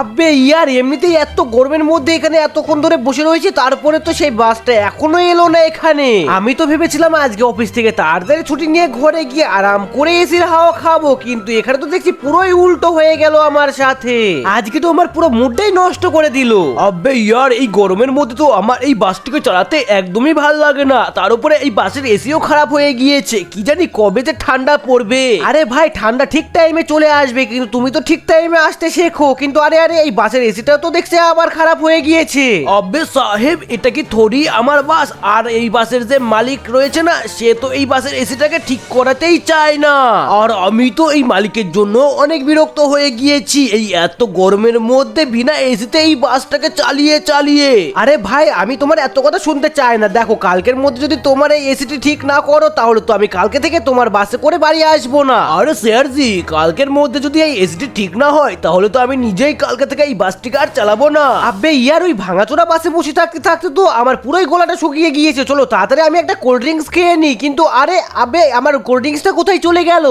আব্বে, ইয়ার, এমনিতেই এত গরমের মধ্যে এখানে এতক্ষণ ধরে বসে রয়েছে, তারপরে তো সেই বাসটা এখনও এলো না এখানে। আমি তো ভেবেছিলাম আজকে অফিস থেকে তাড়াতাড়ি ছুটি নিয়ে ঘরে গিয়ে আরাম করে এসির হাওয়া খাব, কিন্তু এখানে তো দেখছি পুরোই উল্টো হয়ে গেল আমার সাথে। আজকে তো আমার পুরো মুডটাই নষ্ট করে দিল। আব্বে, ইয়ার, এই গরমের মধ্যে তো আমার এই বাসটিকে চালাতে একদমই ভালো লাগে না। তার উপরে এই বাসের এসিও খারাপ হয়ে গিয়েছে। কি জানি কবে যে ঠান্ডা পড়বে। আরে ভাই, ঠান্ডা ঠিক টাইমে চলে আসবে, কিন্তু তুমি তো ঠিক টাইমে আসতে শেখো। কিন্তু আরে আরে এই বাসের এসিটা তো দেখছে আবার খারাপ হয়ে গিয়েছে। আব্বে সাহেব এটা কি থরি আমার বাস? আর এই বাসের যে মালিক রয়েছে না সে তো এই বাসের এসিটাকে ঠিক করাতেই চায় না। আর আমি তো এই মালিকের জন্য অনেক বিরক্ত হয়ে গিয়েছি। এই এত গরমের মধ্যে বিনা এসিতে এই বাসটাকে চালিয়ে চালিয়ে। আরে ভাই আমি তোমার এত কথা শুনতে চাই না। দেখো কালকের মধ্যে যদি তোমার এই এসিটি ঠিক না করো তাহলে তো আমি কালকে থেকে তোমার বাসে করে বাড়ি আসব না। আরে স্যারজি কালকের মধ্যে যদি এই এসিটি ঠিক না হয় তাহলে তো আমি নিজেই কালকে থেকে এই বাসটিকে আর চালাবো না। আব্বে ইয়ার ওই ভাঙাচোরা বাসে বসে থাকতে থাকতে তো আমার পুরোই গলাটা শুকিয়ে গিয়েছে। চলো, তাড়াতাড়ি আমি একটা কোল্ড ড্রিঙ্কস খেয়ে নিই। কিন্তু আরে আবে আমার কোল্ড ড্রিঙ্কসটা কোথায় চলে গেল?